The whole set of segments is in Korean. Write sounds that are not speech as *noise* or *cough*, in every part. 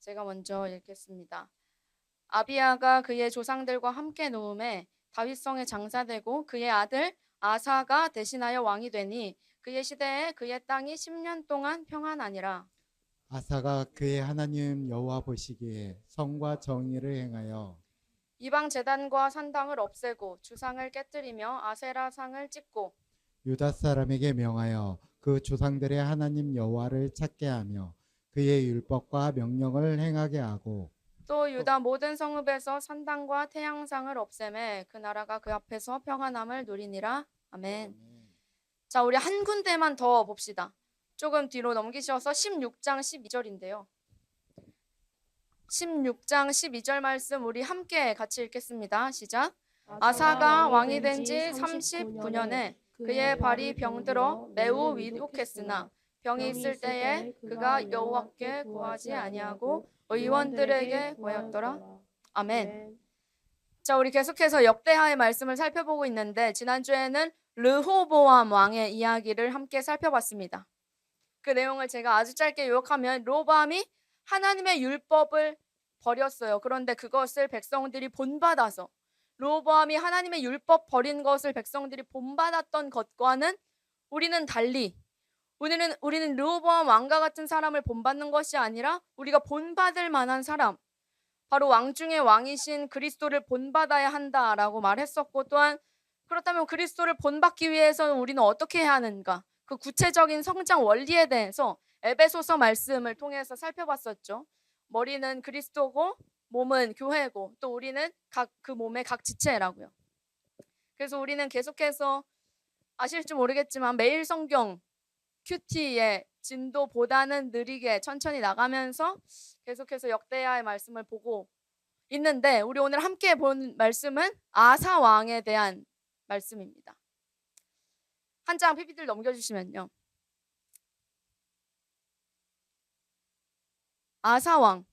제가 먼저 읽겠습니다. 아비야가 그의 조상들과 함께 놓음에 다윗성에 장사되고 그의 아들 아사가 대신하여 왕이 되니 그의 시대에 그의 땅이 10년 동안 평안하니라. 아사가 그의 하나님 여호와 보시기에 성과 정의를 행하여 이방 제단과 산당을 없애고 주상을 깨뜨리며 아세라 상을 찍고 유다 사람에게 명하여 그 조상들의 하나님 여호와를 찾게 하며 그의 율법과 명령을 행하게 하고 또 유다 모든 성읍에서 산당과 태양상을 없애매 그 나라가 그 앞에서 평안함을 누리니라. 아멘. 자, 우리 한 군데만 더 봅시다. 조금 뒤로 넘기셔서 16장 12절인데요. 16장 12절 말씀 우리 함께 같이 읽겠습니다. 시작. 아사가 왕이 된 지 39년에 그의 발이 병들어 매우 위독했으나 병이 있을 때에 그가 여호와께 구하지 아니하고 의원들에게 구하였더라. 아멘. 자, 우리 계속해서 역대하의 말씀을 살펴보고 있는데 지난주에는 르호보암 왕의 이야기를 함께 살펴봤습니다. 그 내용을 제가 아주 짧게 요약하면 로밤이 하나님의 율법을 버렸어요. 그런데 그것을 백성들이 본받아서 로보암이 하나님의 율법 버린 것을 백성들이 본받았던 것과는 우리는 달리 우리는 우리는 르호보암 왕과 같은 사람을 본받는 것이 아니라 우리가 본받을 만한 사람 바로 왕 중의 왕이신 그리스도를 본받아야 한다라고 말했었고 또한 그렇다면 그리스도를 본받기 위해서는 우리는 어떻게 해야 하는가 그 구체적인 성장 원리에 대해서 에베소서 말씀을 통해서 살펴봤었죠. 머리는 그리스도고 몸은 교회고 또 우리는 각 그 몸의 각 지체라고요. 그래서 우리는 계속해서 아실지 모르겠지만 매일 성경 큐티의 진도보다는 느리게 천천히 나가면서 계속해서 역대하의 말씀을 보고 있는데 우리 오늘 함께 본 말씀은 아사 왕에 대한 말씀입니다. 한 장 PPT를 넘겨주시면요. 아사 왕.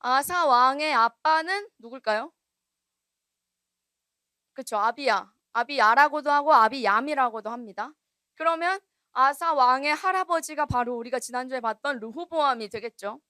아사 왕의 아빠는 누굴까요? 그렇죠. 아비야. 아비야라고도 하고 아비얌이라고도 합니다. 그러면 아사 왕의 할아버지가 바로 우리가 지난주에 봤던 르호보암이 되겠죠.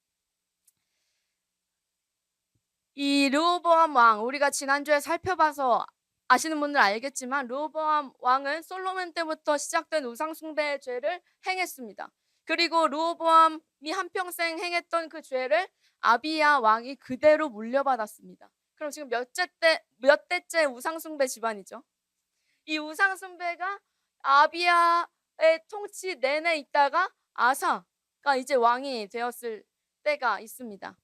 이 르호보암 왕 우리가 지난주에 살펴봐서 아시는 분들 알겠지만 르호보암 왕은 솔로몬 때부터 시작된 우상 숭배의 죄를 행했습니다. 그리고 르호보암이 한평생 행했던 그 죄를 아비야 왕이 그대로 물려받았습니다. 그럼 지금 몇째 때, 몇 대째 우상 숭배 집안이죠? 이 우상 숭배가 아비야의 통치 내내 있다가 아사가 이제 왕이 되었을 때가 있습니다.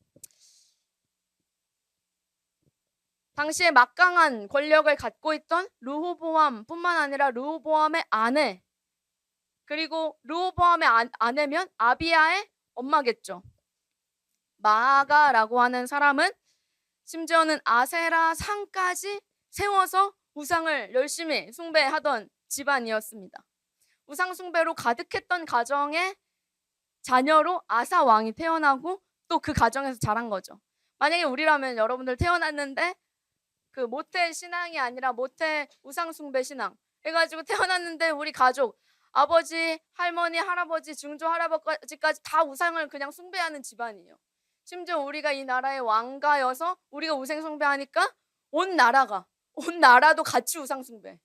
당시에 막강한 권력을 갖고 있던 르호보암뿐만 아니라 르호보암의 아내 그리고 르호보암의 아- 아내면 아비야의 엄마겠죠. 마아가라고 하는 사람은 심지어는 아세라 상까지 세워서 우상을 열심히 숭배하던 집안이었습니다. 우상 숭배로 가득했던 가정의 자녀로 아사 왕이 태어나고 또 그 가정에서 자란 거죠. 만약에 우리라면 여러분들 태어났는데 그 모태 신앙이 아니라 모태 우상 숭배 신앙 해가지고 태어났는데 우리 가족 아버지, 할머니, 할아버지, 증조 할아버지까지 다 우상을 그냥 숭배하는 집안이에요. 심지어 우리가 이 나라의 왕가여서 우리가 우상 숭배하니까 온 나라가 온 나라도 같이 우상 숭배.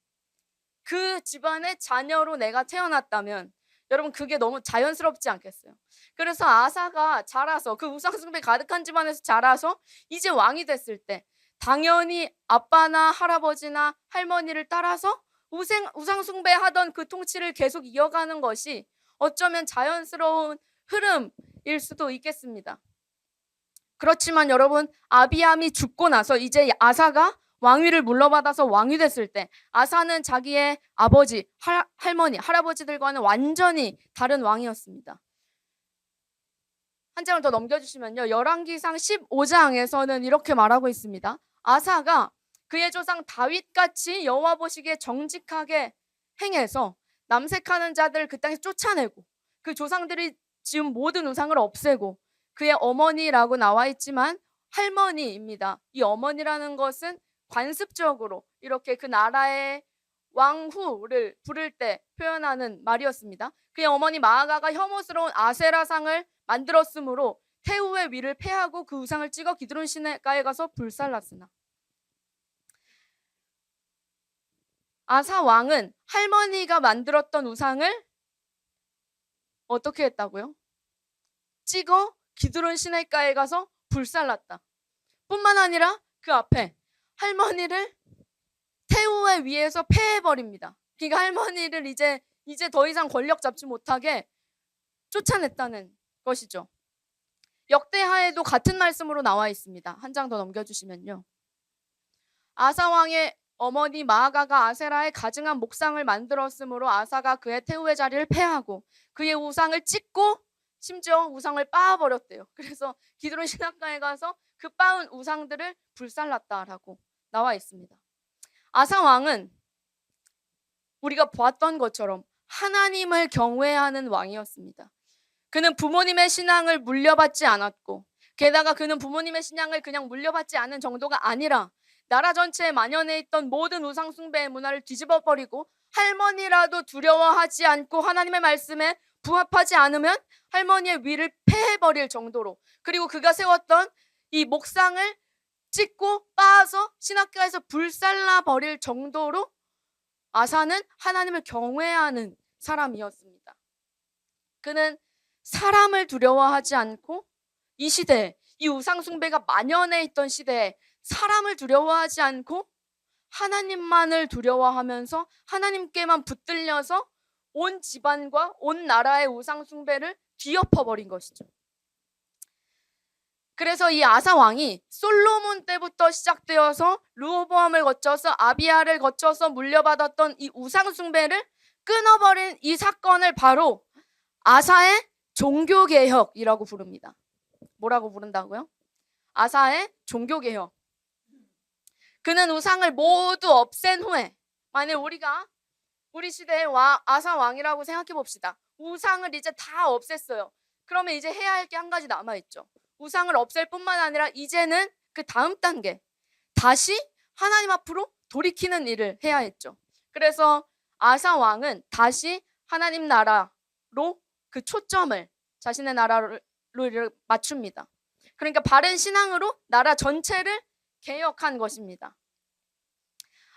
그 집안의 자녀로 내가 태어났다면 여러분 그게 너무 자연스럽지 않겠어요? 그래서 아사가 자라서 그 우상 숭배 가득한 집안에서 자라서 이제 왕이 됐을 때 당연히 아빠나 할아버지나 할머니를 따라서 우상 우상 숭배하던 그 통치를 계속 이어가는 것이 어쩌면 자연스러운 흐름일 수도 있겠습니다. 그렇지만 여러분 아비암이 죽고 나서 이제 아사가 왕위를 물러받아서 왕이 됐을 때 아사는 자기의 아버지, 할, 할머니, 할아버지들과는 완전히 다른 왕이었습니다. 한 장을 더 넘겨주시면요. 열왕기상 15장에서는 이렇게 말하고 있습니다. 아사가 그의 조상 다윗같이 여호와 보시기에 정직하게 행해서 남색하는 자들 그 땅에 쫓아내고 그 조상들이 지은 모든 우상을 없애고 그의 어머니라고 나와 있지만 할머니입니다. 이 어머니라는 것은 관습적으로 이렇게 그 나라의 왕후를 부를 때 표현하는 말이었습니다. 그의 어머니 마아가가 혐오스러운 아세라상을 만들었으므로 태우의 위를 패하고 그 우상을 찍어 기드론 시내가에 가서 불살랐으나 아사 왕은 할머니가 만들었던 우상을 어떻게 했다고요? 찍어 기드론 시내가에 가서 불살랐다. 뿐만 아니라 그 앞에 할머니를 태우의 위에서 패해 버립니다. 그러니까 할머니를 이제 이제 더 이상 권력 잡지 못하게 쫓아냈다는 것이죠. 역대하에도 같은 말씀으로 나와 있습니다. 한 장 더 넘겨주시면요. 아사 왕의 어머니 마아가가 아세라의 가증한 목상을 만들었으므로 아사가 그의 태우의 자리를 패하고 그의 우상을 찢고 심지어 우상을 빻아버렸대요. 그래서 기드론 신학가에 가서 그 빻은 우상들을 불살랐다라고 나와 있습니다. 아사 왕은 우리가 보았던 것처럼 하나님을 경외하는 왕이었습니다. 그는 부모님의 신앙을 물려받지 않았고 게다가 그는 부모님의 신앙을 그냥 물려받지 않은 정도가 아니라 나라 전체에 만연해 있던 모든 우상 숭배의 문화를 뒤집어 버리고 할머니라도 두려워하지 않고 하나님의 말씀에 부합하지 않으면 할머니의 위를 패해 버릴 정도로 그리고 그가 세웠던 이 목상을 찢고 빻아서 신학교에서 불살라 버릴 정도로 아사는 하나님을 경외하는 사람이었습니다. 그는 사람을 두려워하지 않고 이 시대에 이 우상 숭배가 만연해 있던 시대에 사람을 두려워하지 않고 하나님만을 두려워하면서 하나님께만 붙들려서 온 집안과 온 나라의 우상 숭배를 뒤엎어 버린 것이죠. 그래서 이 아사 왕이 솔로몬 때부터 시작되어서 루호보암을 거쳐서 아비아를 거쳐서 물려받았던 이 우상 숭배를 끊어버린 이 사건을 바로 아사의 종교 개혁이라고 부릅니다. 뭐라고 부른다고요? 아사의 종교 개혁. 그는 우상을 모두 없앤 후에 만약 우리가 우리 시대의 와, 아사 왕이라고 생각해 봅시다. 우상을 이제 다 없앴어요. 그러면 이제 해야 할 게 한 가지 남아 있죠. 우상을 없앨 뿐만 아니라 이제는 그 다음 단계 다시 하나님 앞으로 돌이키는 일을 해야 했죠. 그래서 아사 왕은 다시 하나님 나라로 그 초점을 자신의 나라로 맞춥니다. 그러니까 바른 신앙으로 나라 전체를 개혁한 것입니다.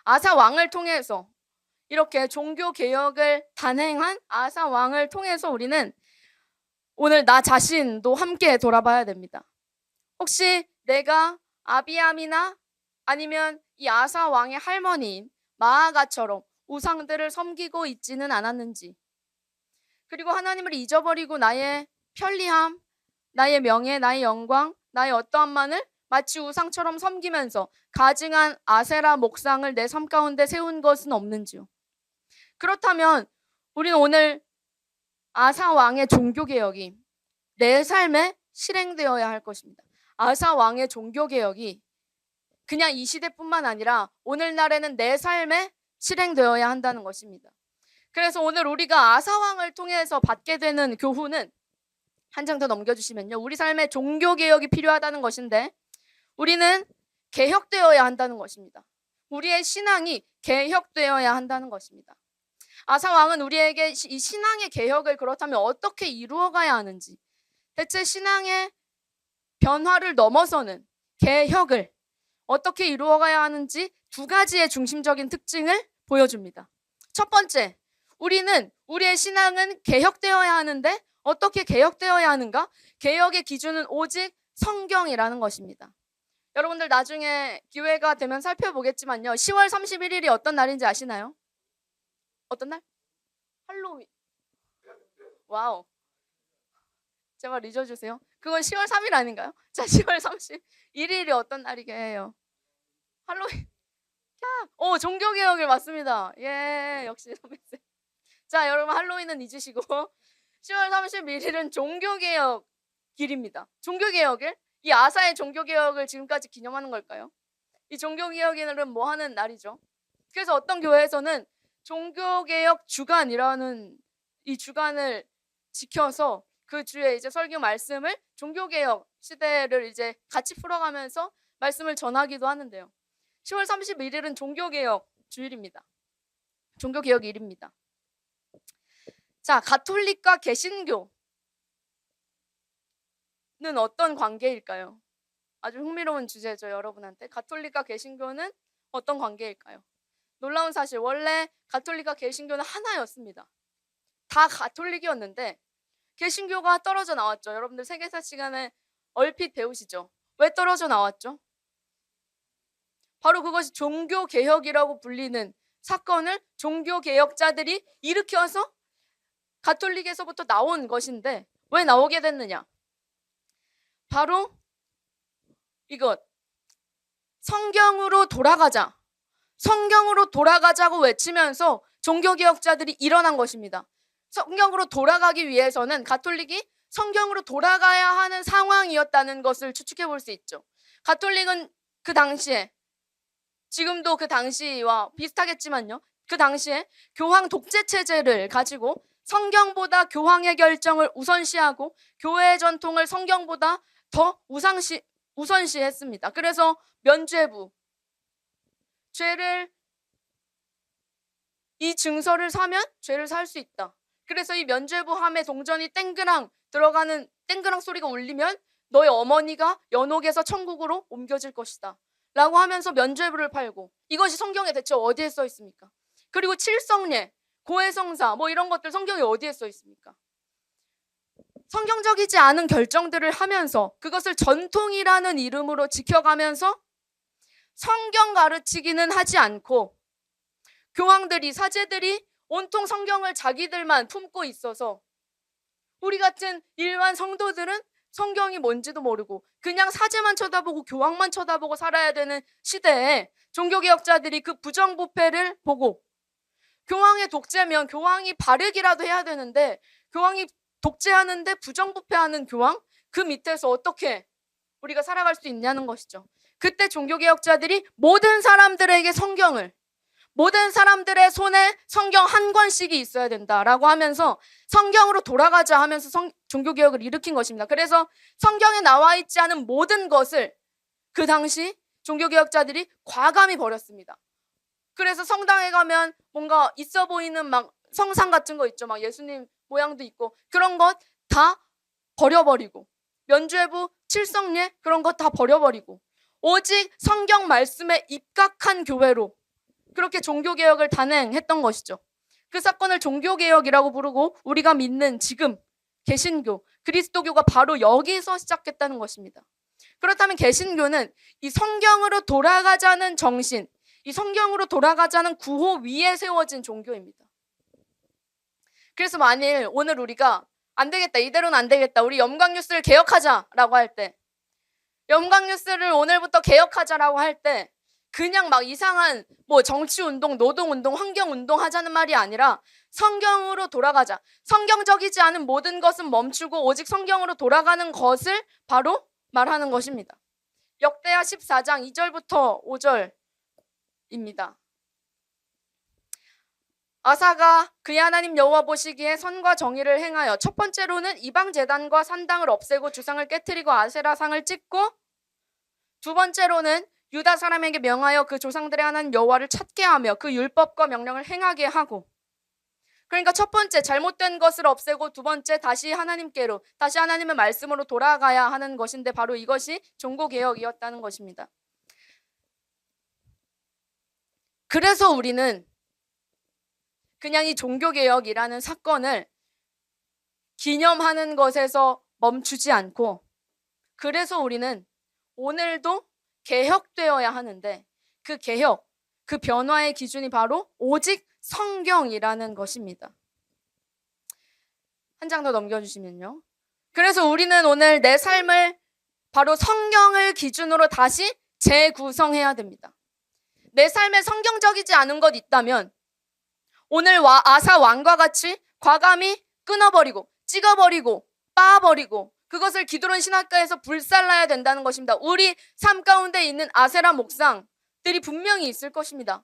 아사 왕을 통해서 이렇게 종교 개혁을 단행한 아사 왕을 통해서 우리는 오늘 나 자신도 함께 돌아봐야 됩니다. 혹시 내가 아비암이나 아니면 이 아사 왕의 할머니인 마아가처럼 우상들을 섬기고 있지는 않았는지 그리고 하나님을 잊어버리고 나의 편리함, 나의 명예, 나의 영광, 나의 어떠함만을 마치 우상처럼 섬기면서 가증한 아세라 목상을 내 삶 가운데 세운 것은 없는지요. 그렇다면 우리는 오늘 아사 왕의 종교 개혁이 내 삶에 실행되어야 할 것입니다. 아사 왕의 종교 개혁이 그냥 이 시대뿐만 아니라 오늘날에는 내 삶에 실행되어야 한다는 것입니다. 그래서 오늘 우리가 아사 왕을 통해서 받게 되는 교훈은 한 장 더 넘겨주시면요. 우리 삶에 종교 개혁이 필요하다는 것인데 우리는 개혁되어야 한다는 것입니다. 우리의 신앙이 개혁되어야 한다는 것입니다. 아사 왕은 우리에게 이 신앙의 개혁을 그렇다면 어떻게 이루어가야 하는지, 대체 신앙의 변화를 넘어서는 개혁을 어떻게 이루어가야 하는지 두 가지의 중심적인 특징을 보여줍니다. 첫 번째, 우리는 우리의 신앙은 개혁되어야 하는데 어떻게 개혁되어야 하는가? 개혁의 기준은 오직 성경이라는 것입니다. 여러분들 나중에 기회가 되면 살펴보겠지만요. 10월 31일이 어떤 날인지 아시나요? 어떤 날? 할로윈. 와우. 제발 잊어주세요. 그건 10월 3일 아닌가요? *laughs* 자, 10월 31일이 어떤 날이게요? 할로윈. 야, 오, 종교개혁일 맞습니다. 예, 역시 선배님. 자, 여러분 할로윈은 잊으시고 *laughs* 10월 31일은 종교개혁 길입니다. 종교개혁일? 이 아사의 종교개혁을 지금까지 기념하는 걸까요? 이 종교개혁일은 뭐 하는 날이죠? 그래서 어떤 교회에서는 종교개혁 주간이라는 이 주간을 지켜서 그 주에 이제 설교 말씀을 종교개혁 시대를 이제 같이 풀어가면서 말씀을 전하기도 하는데요. 10월 31일은 종교개혁 주일입니다. 종교개혁 일입니다. 자, 가톨릭과 개신교 어떤 관계일까요? 아주 흥미로운 주제죠, 여러분한테. 가톨릭과 개신교는 어떤 관계일까요? 놀라운 사실, 원래 가톨릭과 개신교는 하나였습니다. 다 가톨릭이었는데 개신교가 떨어져 나왔죠. 여러분들 세계사 시간에 얼핏 배우시죠? 왜 떨어져 나왔죠? 바로 그것이 종교 개혁이라고 불리는 사건을 종교 개혁자들이 일으켜서 가톨릭에서부터 나온 것인데 왜 나오게 됐느냐? 바로 이것 성경으로 돌아가자. 성경으로 돌아가자고 외치면서 종교 개혁자들이 일어난 것입니다. 성경으로 돌아가기 위해서는 가톨릭이 성경으로 돌아가야 하는 상황이었다는 것을 추측해 볼 수 있죠. 가톨릭은 그 당시에 지금도 그 당시와 비슷하겠지만요. 그 당시에 교황 독재 체제를 가지고 성경보다 교황의 결정을 우선시하고 교회의 전통을 성경보다 더 우상시 우선시했습니다. 그래서 면죄부 죄를 이 증서를 사면 죄를 살 수 있다. 그래서 이 면죄부함에 동전이 땡그랑 들어가는 땡그랑 소리가 울리면 너의 어머니가 연옥에서 천국으로 옮겨질 것이다. 라고 하면서 면죄부를 팔고 이것이 성경에 대체 어디에 써 있습니까? 그리고 칠성례, 고해성사 뭐 이런 것들 성경에 어디에 써 있습니까? 성경적이지 않은 결정들을 하면서 그것을 전통이라는 이름으로 지켜가면서 성경 가르치기는 하지 않고 교황들이 사제들이 온통 성경을 자기들만 품고 있어서 우리 같은 일반 성도들은 성경이 뭔지도 모르고 그냥 사제만 쳐다보고 교황만 쳐다보고 살아야 되는 시대에 종교개혁자들이 그 부정부패를 보고 교황의 독재면 교황이 바르기라도 해야 되는데 교황이 독재하는데 부정부패하는 교황 그 밑에서 어떻게 우리가 살아갈 수 있냐는 것이죠. 그때 종교개혁자들이 모든 사람들에게 성경을 모든 사람들의 손에 성경 한 권씩이 있어야 된다라고 하면서 성경으로 돌아가자 하면서 성, 종교개혁을 일으킨 것입니다. 그래서 성경에 나와 있지 않은 모든 것을 그 당시 종교개혁자들이 과감히 버렸습니다. 그래서 성당에 가면 뭔가 있어 보이는 막 성상 같은 거 있죠. 막 예수님 모양도 있고 그런 것 다 버려버리고 면죄부, 칠성례 그런 것 다 버려버리고 오직 성경 말씀에 입각한 교회로 그렇게 종교개혁을 단행했던 것이죠. 그 사건을 종교개혁이라고 부르고 우리가 믿는 지금 개신교, 그리스도교가 바로 여기서 시작했다는 것입니다. 그렇다면 개신교는 이 성경으로 돌아가자는 정신, 이 성경으로 돌아가자는 구호 위에 세워진 종교입니다. 그래서 만일 오늘 우리가 안 되겠다, 이대로는 안 되겠다, 우리 염광뉴스를 개혁하자라고 할 때, 염광뉴스를 오늘부터 개혁하자라고 할 때, 그냥 막 이상한 뭐 정치운동, 노동운동, 환경운동 하자는 말이 아니라 성경으로 돌아가자. 성경적이지 않은 모든 것은 멈추고 오직 성경으로 돌아가는 것을 바로 말하는 것입니다. 역대하 14장 2절부터 5절입니다. 아사가 그의 하나님 여호와 보시기에 선과 정의를 행하여 첫 번째로는 이방 제단과 산당을 없애고 주상을 깨뜨리고 아세라 상을 찍고 두 번째로는 유다 사람에게 명하여 그 조상들의 하나님 여호와를 찾게 하며 그 율법과 명령을 행하게 하고 그러니까 첫 번째 잘못된 것을 없애고 두 번째 다시 하나님께로 다시 하나님의 말씀으로 돌아가야 하는 것인데 바로 이것이 종고 개혁이었다는 것입니다. 그래서 우리는 그냥 이 종교 개혁이라는 사건을 기념하는 것에서 멈추지 않고 그래서 우리는 오늘도 개혁되어야 하는데 그 개혁, 그 변화의 기준이 바로 오직 성경이라는 것입니다. 한 장 더 넘겨주시면요. 그래서 우리는 오늘 내 삶을 바로 성경을 기준으로 다시 재구성해야 됩니다. 내 삶에 성경적이지 않은 것 있다면 오늘 와, 아사 왕과 같이 과감히 끊어버리고 찍어버리고 빻아버리고 그것을 기도론 신학가에서 불살라야 된다는 것입니다. 우리 삶 가운데 있는 아세라 목상들이 분명히 있을 것입니다.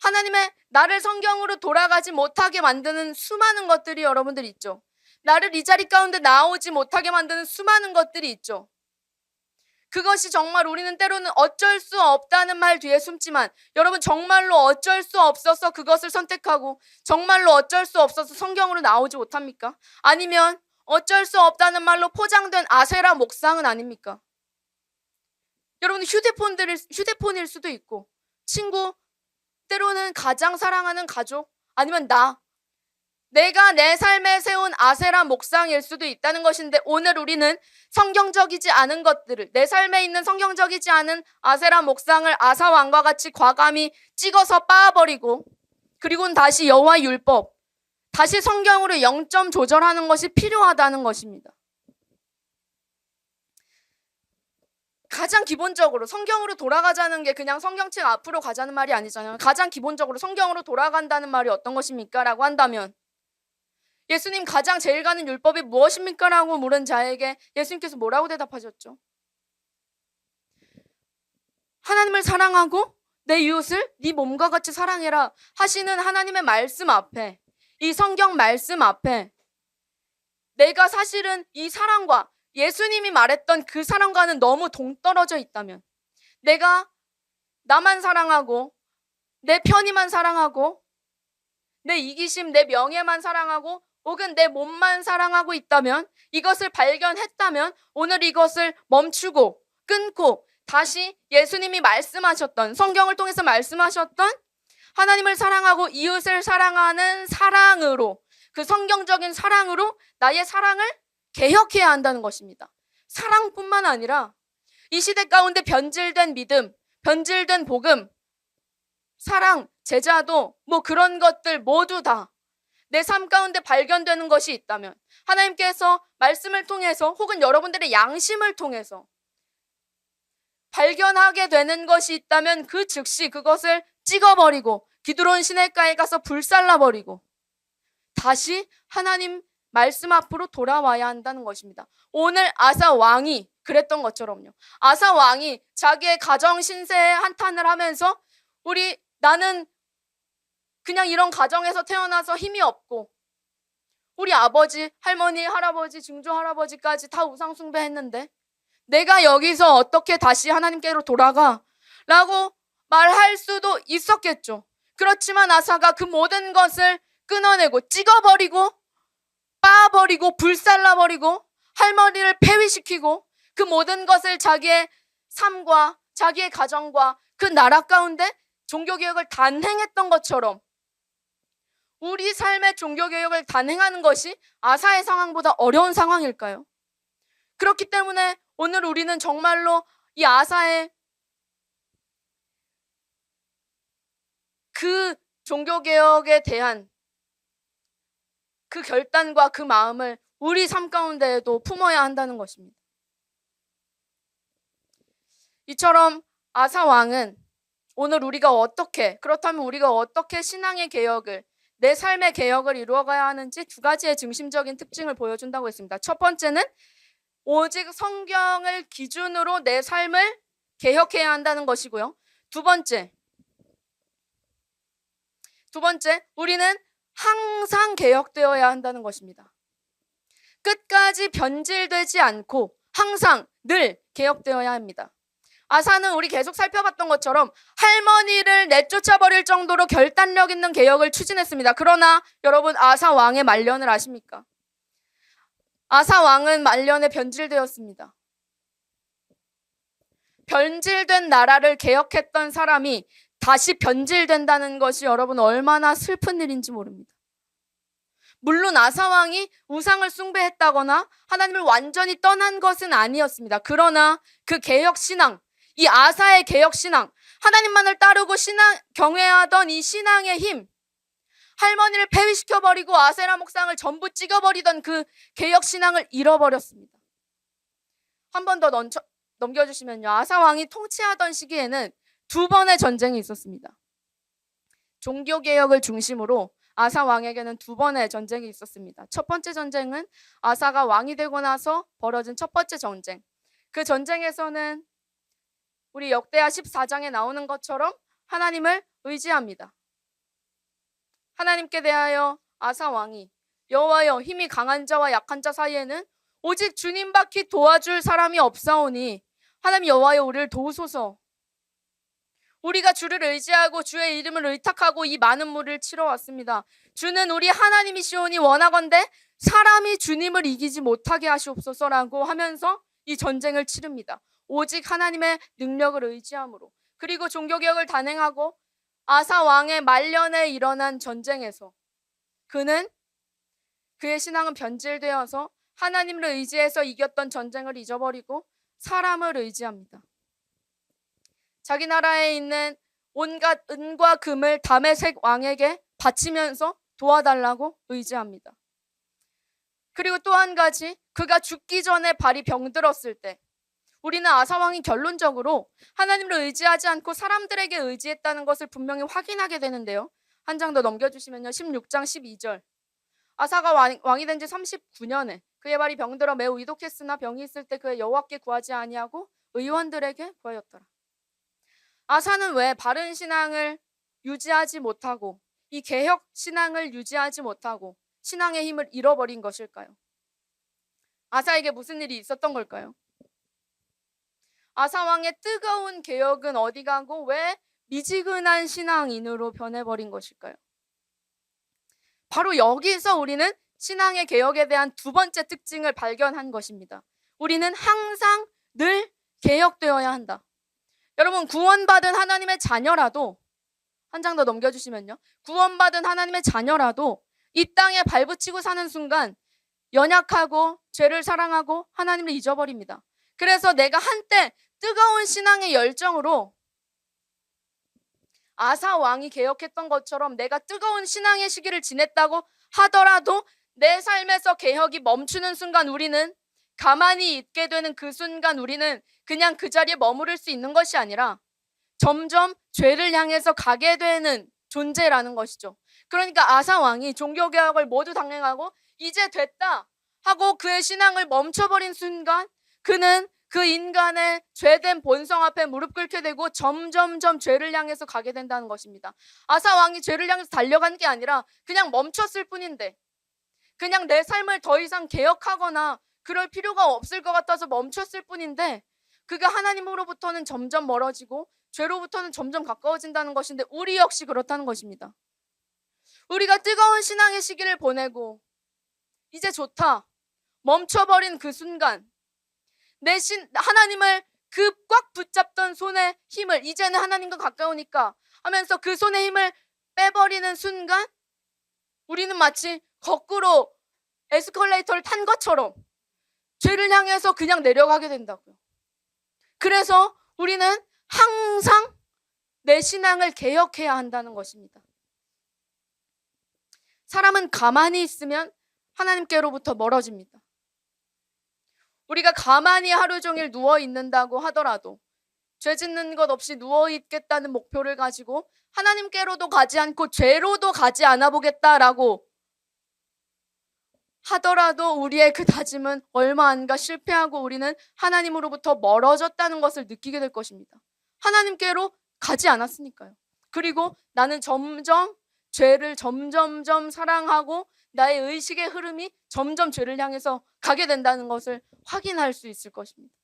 하나님의 나를 성경으로 돌아가지 못하게 만드는 수많은 것들이 여러분들 있죠. 나를 이 자리 가운데 나오지 못하게 만드는 수많은 것들이 있죠. 그것이 정말 우리는 때로는 어쩔 수 없다는 말 뒤에 숨지만 여러분 정말로 어쩔 수 없어서 그것을 선택하고 정말로 어쩔 수 없어서 성경으로 나오지 못합니까? 아니면 어쩔 수 없다는 말로 포장된 아세라 목상은 아닙니까? 여러분 휴대폰들일 휴대폰일 수도 있고 친구 때로는 가장 사랑하는 가족 아니면 나 내가 내 삶에 세운 아세라 목상일 수도 있다는 것인데 오늘 우리는 성경적이지 않은 것들을 내 삶에 있는 성경적이지 않은 아세라 목상을 아사 왕과 같이 과감히 찍어서 빻아버리고 그리고는 다시 여호와 율법 다시 성경으로 0점 조절하는 것이 필요하다는 것입니다. 가장 기본적으로 성경으로 돌아가자는 게 그냥 성경책 앞으로 가자는 말이 아니잖아요. 가장 기본적으로 성경으로 돌아간다는 말이 어떤 것입니까? 라고 한다면 예수님 가장 제일 가는 율법이 무엇입니까? 라고 물은 자에게 예수님께서 뭐라고 대답하셨죠? 하나님을 사랑하고 내 이웃을 네 몸과 같이 사랑해라 하시는 하나님의 말씀 앞에 이 성경 말씀 앞에 내가 사실은 이 사랑과 예수님이 말했던 그 사랑과는 너무 동떨어져 있다면 내가 나만 사랑하고 내 편의만 사랑하고 내 이기심, 내 명예만 사랑하고 혹은 내 몸만 사랑하고 있다면 이것을 발견했다면 오늘 이것을 멈추고 끊고 다시 예수님이 말씀하셨던 성경을 통해서 말씀하셨던 하나님을 사랑하고 이웃을 사랑하는 사랑으로 그 성경적인 사랑으로 나의 사랑을 개혁해야 한다는 것입니다. 사랑뿐만 아니라 이 시대 가운데 변질된 믿음, 변질된 복음, 사랑, 제자도 뭐 그런 것들 모두 다 내 삶 가운데 발견되는 것이 있다면 하나님께서 말씀을 통해서 혹은 여러분들의 양심을 통해서 발견하게 되는 것이 있다면 그 즉시 그것을 찍어버리고 기드론 시내가에 가서 불살라버리고 다시 하나님 말씀 앞으로 돌아와야 한다는 것입니다. 오늘 아사 왕이 그랬던 것처럼요. 아사 왕이 자기의 가정 신세에 한탄을 하면서 우리 나는 그냥 이런 가정에서 태어나서 힘이 없고 우리 아버지, 할머니, 할아버지, 증조 할아버지까지 다 우상 숭배했는데 내가 여기서 어떻게 다시 하나님께로 돌아가? 라고 말할 수도 있었겠죠. 그렇지만 아사가 그 모든 것을 끊어내고 찍어버리고 빠버리고 불살라버리고 할머니를 폐위시키고 그 모든 것을 자기의 삶과 자기의 가정과 그 나라 가운데 종교개혁을 단행했던 것처럼 우리 삶의 종교개혁을 단행하는 것이 아사의 상황보다 어려운 상황일까요? 그렇기 때문에 오늘 우리는 정말로 이 아사의 그 종교개혁에 대한 그 결단과 그 마음을 우리 삶 가운데에도 품어야 한다는 것입니다. 이처럼 아사 왕은 오늘 우리가 어떻게 그렇다면 우리가 어떻게 신앙의 개혁을 내 삶의 개혁을 이루어가야 하는지 두 가지의 중심적인 특징을 보여준다고 했습니다. 첫 번째는 오직 성경을 기준으로 내 삶을 개혁해야 한다는 것이고요. 두 번째, 두 번째, 우리는 항상 개혁되어야 한다는 것입니다. 끝까지 변질되지 않고 항상 늘 개혁되어야 합니다. 아사는 우리 계속 살펴봤던 것처럼 할머니를 내쫓아 버릴 정도로 결단력 있는 개혁을 추진했습니다. 그러나 여러분 아사 왕의 말년을 아십니까? 아사 왕은 말년에 변질되었습니다. 변질된 나라를 개혁했던 사람이 다시 변질된다는 것이 여러분 얼마나 슬픈 일인지 모릅니다. 물론 아사 왕이 우상을 숭배했다거나 하나님을 완전히 떠난 것은 아니었습니다. 그러나 그 개혁 신앙, 이 아사의 개혁 신앙, 하나님만을 따르고 신앙 경외하던 이 신앙의 힘, 할머니를 폐위시켜 버리고 아세라 목상을 전부 찍어 버리던 그 개혁 신앙을 잃어버렸습니다. 한 번 더 넘겨 주시면요. 아사 왕이 통치하던 시기에는 두 번의 전쟁이 있었습니다. 종교 개혁을 중심으로 아사 왕에게는 두 번의 전쟁이 있었습니다. 첫 번째 전쟁은 아사가 왕이 되고 나서 벌어진 첫 번째 전쟁. 그 전쟁에서는 우리 역대하 14장에 나오는 것처럼 하나님을 의지합니다. 하나님께 대하여 아사 왕이 여호와여 힘이 강한 자와 약한 자 사이에는 오직 주님밖에 도와줄 사람이 없사오니 하나님 여호와여 우리를 도우소서. 우리가 주를 의지하고 주의 이름을 의탁하고 이 많은 물을 치러 왔습니다. 주는 우리 하나님이시오니 원하건대 사람이 주님을 이기지 못하게 하시옵소서라고 하면서 이 전쟁을 치릅니다. 오직 하나님의 능력을 의지함으로. 그리고 종교개혁을 단행하고 아사 왕의 말년에 일어난 전쟁에서 그는 그의 신앙은 변질되어서 하나님을 의지해서 이겼던 전쟁을 잊어버리고 사람을 의지합니다. 자기 나라에 있는 온갖 은과 금을 다메색 왕에게 바치면서 도와달라고 의지합니다. 그리고 또 한 가지 그가 죽기 전에 발이 병들었을 때 우리는 아사왕이 결론적으로 하나님을 의지하지 않고 사람들에게 의지했다는 것을 분명히 확인하게 되는데요. 한 장 더 넘겨주시면요. 16장 12절. 아사가 왕- 왕이 된 지 39년에 그의 발이 병들어 매우 위독했으나 병이 있을 때 그의 여호와께 구하지 아니하고 의원들에게 구하였더라. 아사는 왜 바른 신앙을 유지하지 못하고 이 개혁 신앙을 유지하지 못하고 신앙의 힘을 잃어버린 것일까요? 아사에게 무슨 일이 있었던 걸까요? 아사 왕의 뜨거운 개혁은 어디 가고 왜 미지근한 신앙인으로 변해버린 것일까요? 바로 여기서 우리는 신앙의 개혁에 대한 두 번째 특징을 발견한 것입니다. 우리는 항상 늘 개혁되어야 한다. 여러분 구원받은 하나님의 자녀라도 한 장 더 넘겨주시면요. 구원받은 하나님의 자녀라도 이 땅에 발붙이고 사는 순간 연약하고 죄를 사랑하고 하나님을 잊어버립니다. 그래서 내가 한때 뜨거운 신앙의 열정으로 아사 왕이 개혁했던 것처럼 내가 뜨거운 신앙의 시기를 지냈다고 하더라도 내 삶에서 개혁이 멈추는 순간 우리는 가만히 있게 되는 그 순간 우리는 그냥 그 자리에 머무를 수 있는 것이 아니라 점점 죄를 향해서 가게 되는 존재라는 것이죠. 그러니까 아사 왕이 종교 개혁을 모두 당행하고 이제 됐다 하고 그의 신앙을 멈춰버린 순간 그는 그 인간의 죄된 본성 앞에 무릎 꿇게 되고 점점점 죄를 향해서 가게 된다는 것입니다. 아사 왕이 죄를 향해서 달려간 게 아니라 그냥 멈췄을 뿐인데 그냥 내 삶을 더 이상 개혁하거나 그럴 필요가 없을 것 같아서 멈췄을 뿐인데 그가 하나님으로부터는 점점 멀어지고 죄로부터는 점점 가까워진다는 것인데 우리 역시 그렇다는 것입니다. 우리가 뜨거운 신앙의 시기를 보내고 이제 좋다 멈춰버린 그 순간 내 신 하나님을 그 꽉 붙잡던 손의 힘을 이제는 하나님과 가까우니까 하면서 그 손의 힘을 빼버리는 순간 우리는 마치 거꾸로 에스컬레이터를 탄 것처럼 죄를 향해서 그냥 내려가게 된다고요. 그래서 우리는 항상 내 신앙을 개혁해야 한다는 것입니다. 사람은 가만히 있으면 하나님께로부터 멀어집니다. 우리가 가만히 하루 종일 누워 있는다고 하더라도 죄 짓는 것 없이 누워 있겠다는 목표를 가지고 하나님께로도 가지 않고 죄로도 가지 않아 보겠다라고 하더라도 우리의 그 다짐은 얼마 안가 실패하고 우리는 하나님으로부터 멀어졌다는 것을 느끼게 될 것입니다. 하나님께로 가지 않았으니까요. 그리고 나는 점점 죄를 점점점 사랑하고 나의 의식의 흐름이 점점 죄를 향해서 가게 된다는 것을 확인할 수 있을 것입니다.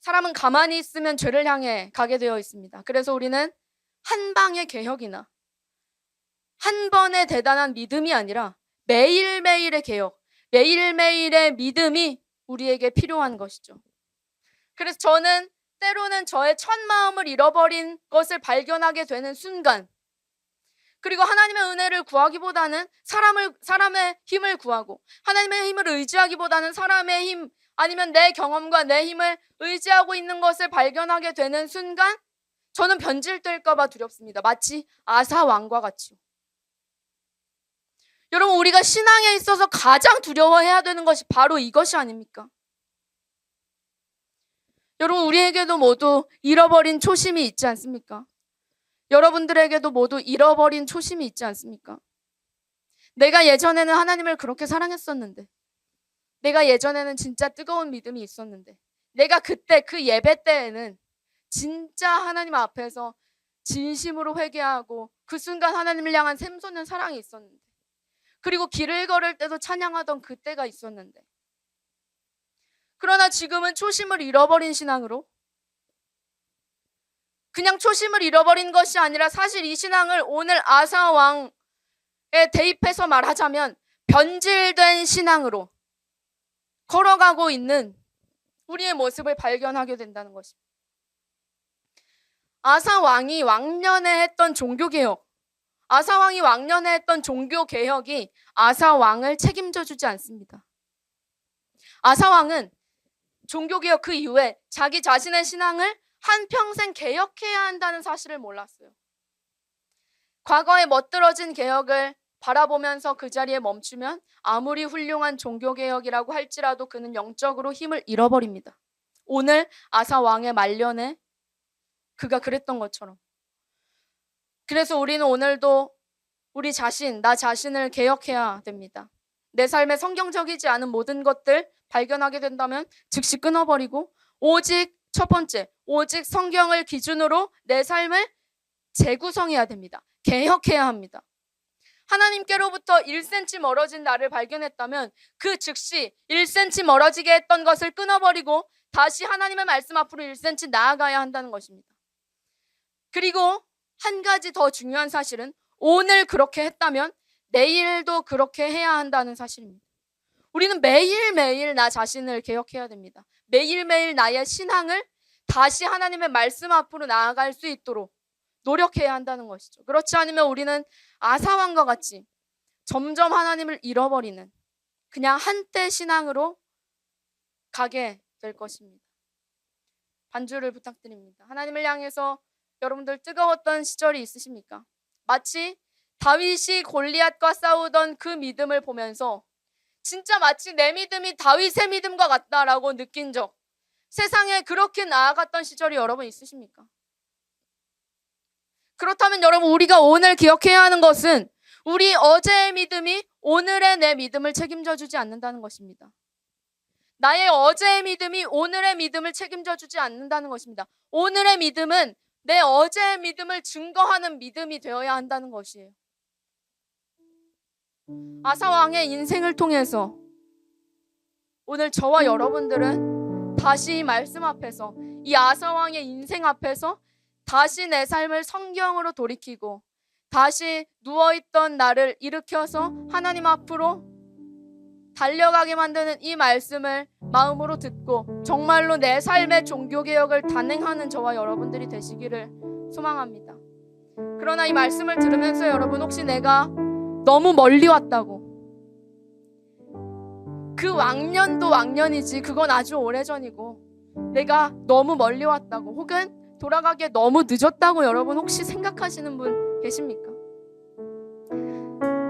사람은 가만히 있으면 죄를 향해 가게 되어 있습니다. 그래서 우리는 한 방의 개혁이나 한 번의 대단한 믿음이 아니라 매일매일의 개혁, 매일매일의 믿음이 우리에게 필요한 것이죠. 그래서 저는 때로는 저의 첫 마음을 잃어버린 것을 발견하게 되는 순간, 그리고 하나님의 은혜를 구하기보다는 사람을 사람의 힘을 구하고 하나님의 힘을 의지하기보다는 사람의 힘 아니면 내 경험과 내 힘을 의지하고 있는 것을 발견하게 되는 순간 저는 변질될까 봐 두렵습니다. 마치 아사 왕과 같이요. 여러분 우리가 신앙에 있어서 가장 두려워해야 되는 것이 바로 이것이 아닙니까? 여러분 우리에게도 모두 잃어버린 초심이 있지 않습니까? 여러분들에게도 모두 잃어버린 초심이 있지 않습니까? 내가 예전에는 하나님을 그렇게 사랑했었는데, 내가 예전에는 진짜 뜨거운 믿음이 있었는데, 내가 그때 그 예배 때에는 진짜 하나님 앞에서 진심으로 회개하고 그 순간 하나님을 향한 샘솟는 사랑이 있었는데, 그리고 길을 걸을 때도 찬양하던 그때가 있었는데, 그러나 지금은 초심을 잃어버린 신앙으로 그냥 초심을 잃어버린 것이 아니라 사실 이 신앙을 오늘 아사 왕에 대입해서 말하자면 변질된 신앙으로 걸어가고 있는 우리의 모습을 발견하게 된다는 것입니다. 아사 왕이 왕년에 했던 종교 개혁, 아사 왕이 왕년에 했던 종교 개혁이 아사 왕을 책임져 주지 않습니다. 아사 왕은 종교 개혁 그 이후에 자기 자신의 신앙을 한 평생 개혁해야 한다는 사실을 몰랐어요. 과거에 멋들어진 개혁을 바라보면서 그 자리에 멈추면 아무리 훌륭한 종교 개혁이라고 할지라도 그는 영적으로 힘을 잃어버립니다. 오늘 아사 왕의 말년에 그가 그랬던 것처럼. 그래서 우리는 오늘도 우리 자신, 나 자신을 개혁해야 됩니다. 내 삶에 성경적이지 않은 모든 것들 발견하게 된다면 즉시 끊어버리고 오직 첫 번째, 오직 성경을 기준으로 내 삶을 재구성해야 됩니다. 개혁해야 합니다. 하나님께로부터 1cm 멀어진 나를 발견했다면 그 즉시 1cm 멀어지게 했던 것을 끊어버리고 다시 하나님의 말씀 앞으로 1cm 나아가야 한다는 것입니다. 그리고 한 가지 더 중요한 사실은 오늘 그렇게 했다면 내일도 그렇게 해야 한다는 사실입니다. 우리는 매일매일 나 자신을 개혁해야 됩니다. 매일매일 나의 신앙을 다시 하나님의 말씀 앞으로 나아갈 수 있도록 노력해야 한다는 것이죠. 그렇지 않으면 우리는 아사왕과 같이 점점 하나님을 잃어버리는 그냥 한때 신앙으로 가게 될 것입니다. 반주를 부탁드립니다. 하나님을 향해서 여러분들 뜨거웠던 시절이 있으십니까? 마치 다윗이 골리앗과 싸우던 그 믿음을 보면서 진짜 마치 내 믿음이 다윗의 믿음과 같다라고 느낀 적 세상에 그렇게 나아갔던 시절이 여러분 있으십니까? 그렇다면 여러분 우리가 오늘 기억해야 하는 것은 우리 어제의 믿음이 오늘의 내 믿음을 책임져 주지 않는다는 것입니다. 나의 어제의 믿음이 오늘의 믿음을 책임져 주지 않는다는 것입니다. 오늘의 믿음은 내 어제의 믿음을 증거하는 믿음이 되어야 한다는 것이에요. 아사 왕의 인생을 통해서 오늘 저와 여러분들은 다시 이 말씀 앞에서 이 아사 왕의 인생 앞에서 다시 내 삶을 성경으로 돌이키고 다시 누워있던 나를 일으켜서 하나님 앞으로 달려가게 만드는 이 말씀을 마음으로 듣고 정말로 내 삶의 종교개혁을 단행하는 저와 여러분들이 되시기를 소망합니다. 그러나 이 말씀을 들으면서 여러분 혹시 내가 너무 멀리 왔다고 그 왕년도 왕년이지 그건 아주 오래전이고 내가 너무 멀리 왔다고 혹은 돌아가기에 너무 늦었다고 여러분 혹시 생각하시는 분 계십니까?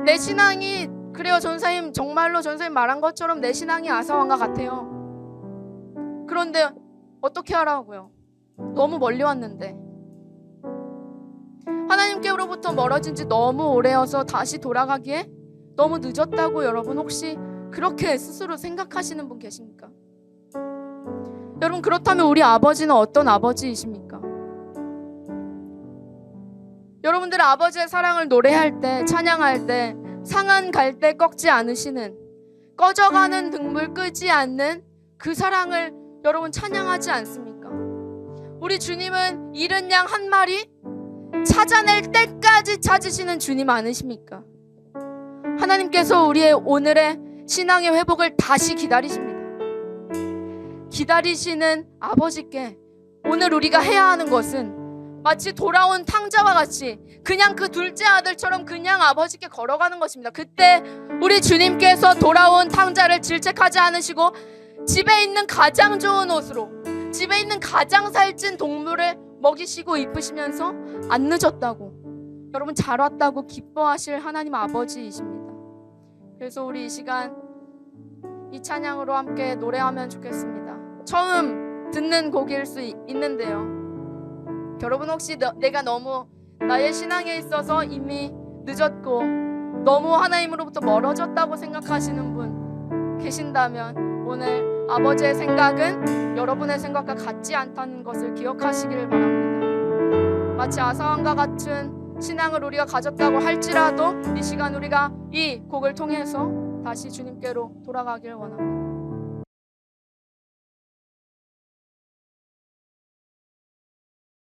내 신앙이 그래요 전사님 정말로 전사님 말한 것처럼 내 신앙이 아사왕과 같아요. 그런데 어떻게 하라고요? 너무 멀리 왔는데 하나님께로부터 멀어진 지 너무 오래여서 다시 돌아가기에 너무 늦었다고 여러분 혹시 그렇게 스스로 생각하시는 분 계십니까? 여러분 그렇다면 우리 아버지는 어떤 아버지이십니까? 여러분들 아버지의 사랑을 노래할 때 찬양할 때 상한 갈 때 꺾지 않으시는 꺼져가는 등불 끄지 않는 그 사랑을 여러분 찬양하지 않습니까? 우리 주님은 잃은 양 한 마리 찾아낼 때까지 찾으시는 주님 아니십니까? 하나님께서 우리의 오늘의 신앙의 회복을 다시 기다리십니다. 기다리시는 아버지께 오늘 우리가 해야 하는 것은 마치 돌아온 탕자와 같이 그냥 그 둘째 아들처럼 그냥 아버지께 걸어가는 것입니다. 그때 우리 주님께서 돌아온 탕자를 질책하지 않으시고 집에 있는 가장 좋은 옷으로 집에 있는 가장 살찐 동물을 먹이시고 입으시면서 안 늦었다고 여러분 잘 왔다고 기뻐하실 하나님 아버지이십니다. 그래서 우리 이 시간 이 찬양으로 함께 노래하면 좋겠습니다. 처음 듣는 곡일 수 있- 있는데요. 여러분 혹시 너- 내가 너무 나의 신앙에 있어서 이미 늦었고 너무 하나님으로부터 멀어졌다고 생각하시는 분 계신다면 오늘 아버지의 생각은 여러분의 생각과 같지 않다는 것을 기억하시기를 바랍니다. 마치 아사왕과 같은 신앙을 우리가 가졌다고 할지라도 이 시간 우리가 이 곡을 통해서 다시 주님께로 돌아가길 원합니다.